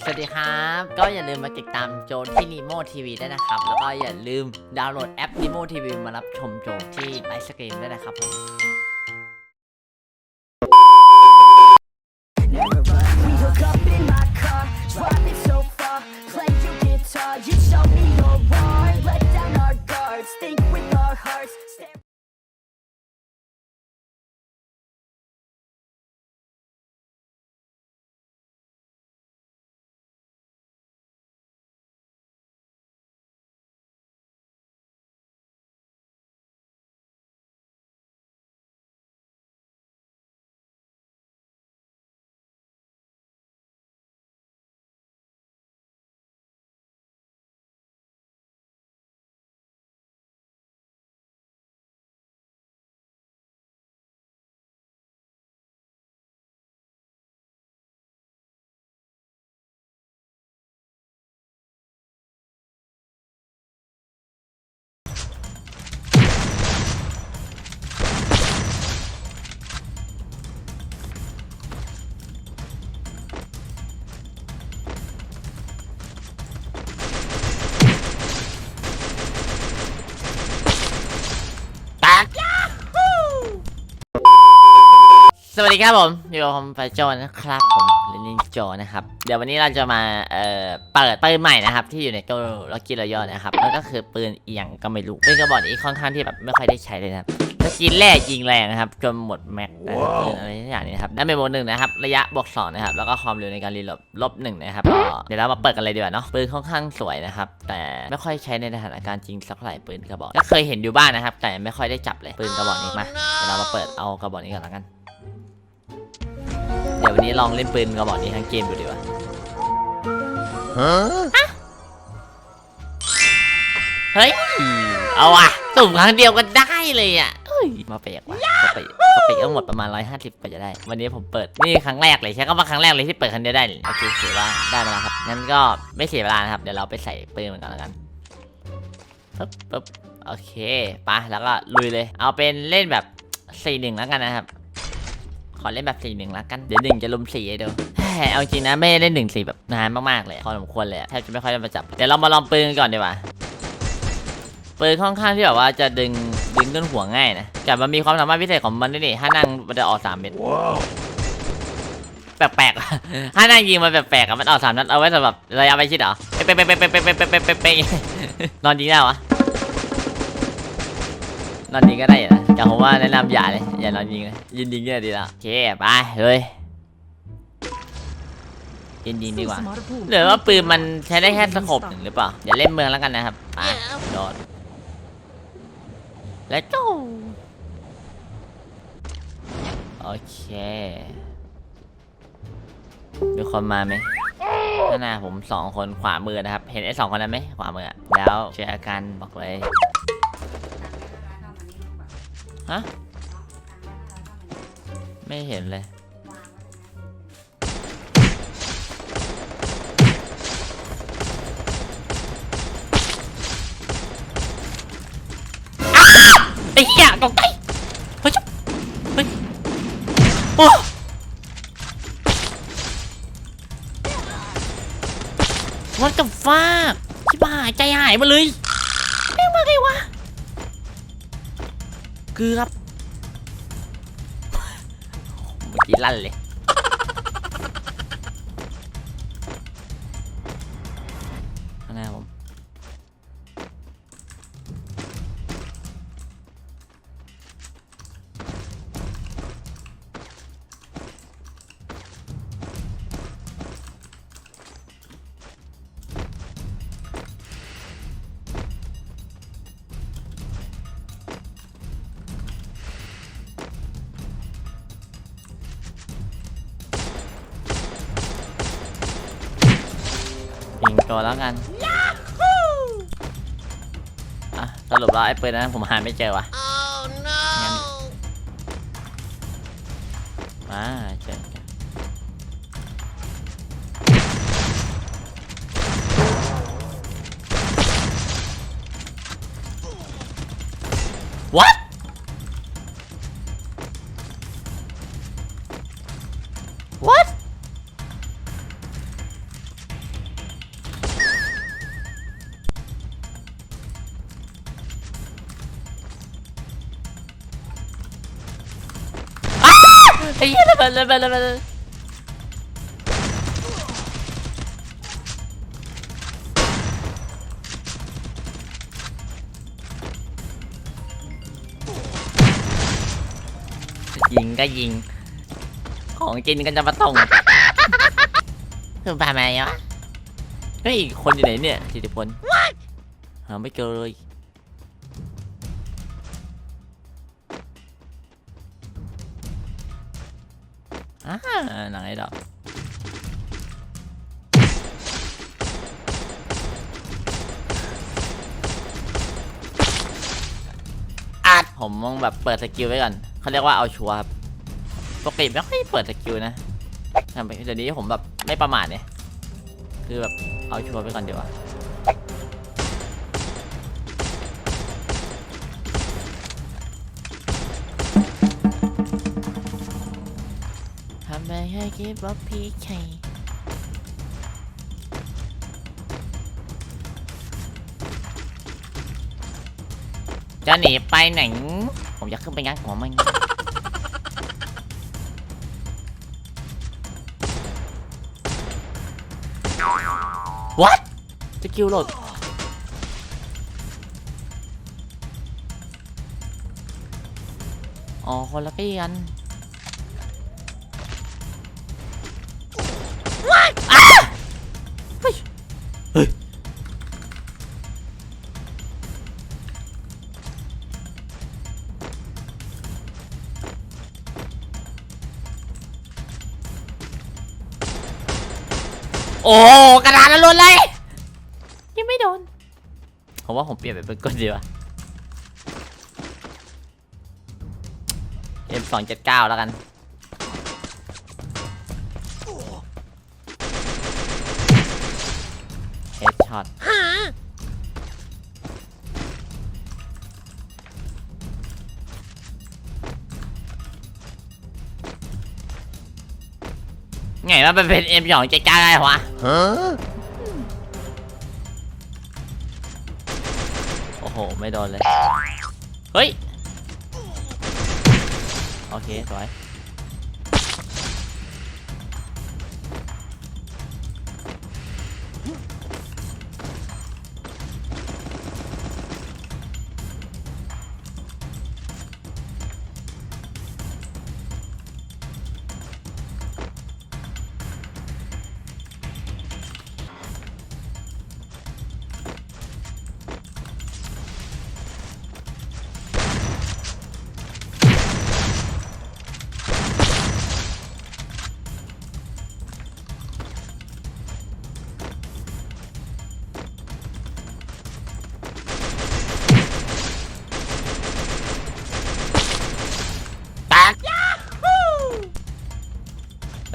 สวัสดีครับ ก็อย่าลืมมาติดตามโจนที่ Nemo TV ได้วยนะครับ แล้วก็อย่าลืมดาวน์โหลดแอป Nemo TV มารับชมโจนที่ไลฟ์สตรีมด้วยนะครับผม สวัสดีครับผมอยู่กับผมไฟโจนะครับผมเลนินโจนะครับ เดี๋ยววันนี้เราจะมาเอ่อเปิดปืนใหม่นะครับ ที่อยู่ในตู้ล็อกกี้รอยนะครับนั่นก็คือปืนเอียงก็ไม่รู้ปืนกระบอกนี้ค่อนข้างที่แบบไม่ค่อยได้ใช้เลยนะครับสกินแรกยิงแรงนะครับจนหมดแม็กซ์นะครับปืนอะไรอย่างนี้นะครับได้เป็นโมดหนึ่งนะครับระยะบวกสองนะครับแล้วก็ความเร็วในการรีโหลดลบหนึ่งนะครับก็เดี๋ยวเรามาเปิดกันเลยดีกว่าเนาะปืนค่อนข้างสวยนะครับแต่ไม่ค่อยใช้ในสถานการณ์จริงสักเท่าไหร่ปืนกระบอกก็เคยเห็นอยู่บ้างนะครับ แต่ไม่ค่อยได้จับเลยปืนกระบอกนี้มาเดี๋ยวเรามาเปิดเอากระบอกนี้ก่อนแล้วกัน ววันนี้ลองเล่นปืนกระบอกนี้ทั้งเกมดูดีกว่าเฮ้ย เอาว่ะสุ่มครั้งเดียวก็ได้เลยอะเฮ้ยมาเปกว่ะมาเปกมาเปกทั้งหมดประมาณ 150กว่าจะได้ วันนี้ผมเปิดนี่ครั้งแรกเลยใช่ก็มาครั้งแรกเลยที่เปิดครั้งเดียวได้เลยโอเคถือว่าได้มาแล้วครับงั้นก็ไม่เสียเวลานะครับเดี๋ยวเราไปใส่ปืนมันก่อนแล้วกันปึ๊บปึ๊บโอเคไปะแล้วก็ลุยเลย เอาเป็นเล่นแบบ4 1แล้วกันนะครับข อเล่นแบบสีหนึ่งละกัน เดี๋ยวหนึ่งจะลุมสี่ให้ดูเอาจริงนะไม่ได้เล่นหนึ่งสีแบบนานมากๆเลยพอสมควรเลยแทบจะไม่ค่อยได้มาจับเดี๋ยวเรามาลองปืนกันก่อนดีกว่าปืนค่อนข้างที่แบบว่าจะดึงดึงต้นหัวง่ายนะแต่มันมีความสามารถพิเศษของมันด้วยนี่ถ้านั่งมันจะออกสามเม็ดแปลกๆถ้านั่งยิงมันแปลกๆอะมันออกสามนัดเอาไว้สำหรับระยะไปชิดเหรอเป๊ะไปไปไปไะเปไะเปไปไปนอนจริงได้วะนอนจริงก็ได้นะ แต่ผมว่าแนะนำอย่าเลย อย่านอนยิงเลยยืนยิงเนี่ยดีแล้วโอเคไปเลยยืนยิงดีกว่าหรือว่าปืนมันใช้ได้แค่สโคปหนึ่งหรือเปล่าอย่าเล่นเมืองแล้วกันนะครับไปโดดแล้วจู้โอเคมีคนมาไหมข้างหน้าผมสองคนขวามือนะครับ เห็นไอ้สองคนนั้นไหมขวามือแล้วเจออาการบอกเลย ฮะ ไม่เห็นเลย ไอ้เหี้ยตกใจเฮ้ยจุ๊บเฮ้ยโอ้วัดกับฟากชิบหายใจหายมาเลย เกือบเมื่อกี้ลั่นเลย ตัวแล้วกันอะสรุปแล้วไอ้ปืนนั้นผมหาไม่เจอว่ะงั้นมาเจอกัน What What ไปเลยไปเลยไปเลยยิงก็ยิง ของจริงกันจะมาตรงคือไปไหมวะเฮ้ยคนอยู่ไหนเนี่ยสิติพลหาไม่เจอเลย อ่าไหนดอกอาดผมมองแบบเปิดสกิลไว้ก่อนเขาเรียกว่าเอาชัวร์ครับปกติไม่ค่อยเปิดสกิลนะทำไมเดี๋ยวนี้ผมแบบไม่ประมาทเนี่ยคือแบบเอาชัวร์ไปก่อนเดี๋ยวา ไมให้คิดว่าพี่ใครจะหนีไปไหน ผมอยากขึ้นไปงัดหัวมัน What สกิลโหลดอ๋อ คนละปีกัน โอ้กระดานละล้นเลย ยังไม่โดน ผมว่าผมเปลี่ยนเป็นปืนกลดีกว่า M 2 7 9 แล้วกันเฮดช็อต ไงว่ามันเป็น M 2 7 9ได้วะโอ้โห ไม่โดนเลย เฮ้ย โอเค สวย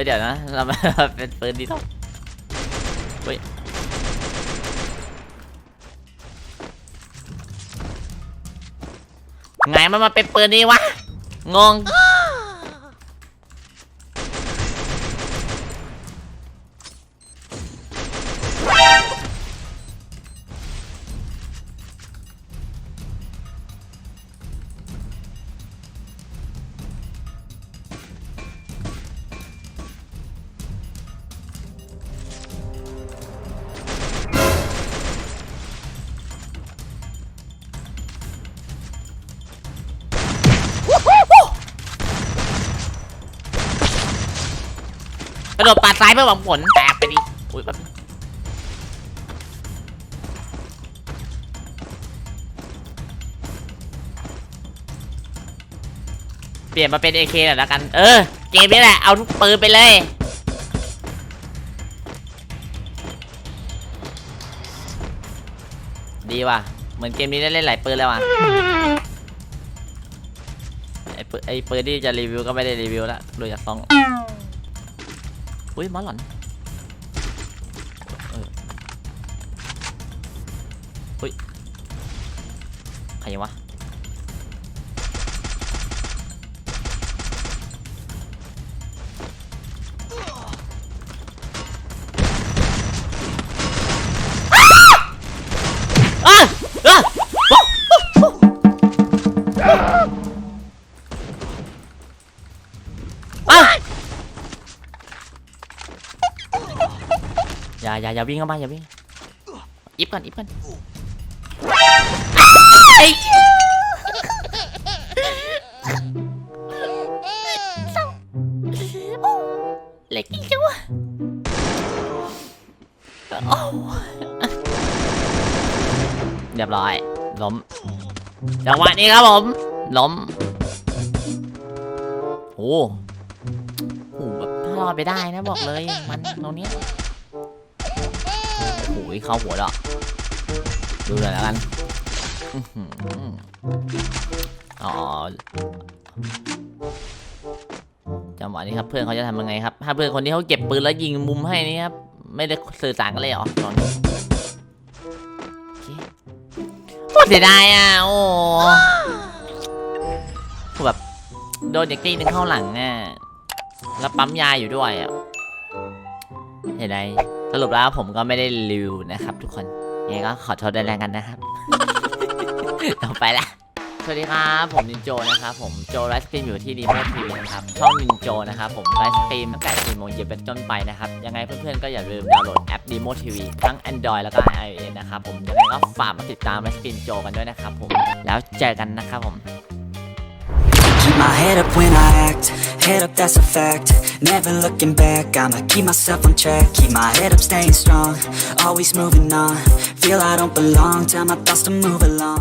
ฮ้ยเดี๋ยวนะเรามาเป็นปืนดีต้องเฮ้ยไงมันมาเป็นปืนนี้วะงง กระโดดปาดซ้ายเพื่อหวังผลแตกไปดิอุ้ยแบบเปลี่ยนมาเป็น AK หน่อยแล้วกัน เออ เกมนี้แหละ เอาทุกปืนไปเลย ดีว่ะ เหมือนเกมนี้ได้เล่นหลายปืนแล้วว่ะ ไอ้ปืนไอ้ปืนที่จะรีวิวก็ไม่ได้รีวิวแล้วดูจากซอง อุ้ยหมอหลอนเอออุ้ยใครวะ อย่าอย่าอย่าวิ่งเข้ามาอย่าวิ่งอิฟก่อนอิฟก่อนไอ้เล็กอีกจังวะโอ้เรียบร้อยล้มจังหวะนี้ครับผมล้มโอ้โหแบบถ้ารอดไปได้นะบอกเลยมันตรงเนี้ ยเข้าหัวดอกดูหน่อยแล้วกันอ๋อจังหวะนี้ครับเพื่อนเขาจะทำยังไงครับ ถ้าเพื่อนคนที่เขาเก็บปืนแล้วยิงมุมให้นี่ครับ ไม่ได้สื่อสารกันเลยเหรอตอนนี้โอเคตรเสียดายอะ โอ้แบบโดนเด็กตีหนึงเข้าหลังอะแล้วปั๊มยาอยู่ด้วยอะเห็นไหม สรุปแล้วผมก็ไม่ได้รีวิวนะครับ ทุกคนยังไงก็ขอโทษด้วยแล้วกันนะครับ ต่อไปละสวัสดีครับ ผมนินโจนะครับ ผมโจไลฟ์สตรีมอยู่ที่ดีโมทีวีนะครับช่องนินโจนะครับผมไลฟ์สตรีมตั้งแต่4โมงเย็นเป็นต้นไปนะครับ ยังไงเพื่อนๆก็อย่าลืมดาวน์โหลดแอป Demo TV ทั้ง Android แล้วก็ iOS นะครับผมยังไงก็ฝากมาติดตามไลฟ์สตรีมโจกันด้วยนะครับผมแล้วเจอกันนะครับผม my head up when I act, head up that's a fact. Never looking back, I'ma keep myself on track. Keep my head up staying strong, always moving on. Feel I don't belong, tell my thoughts to move along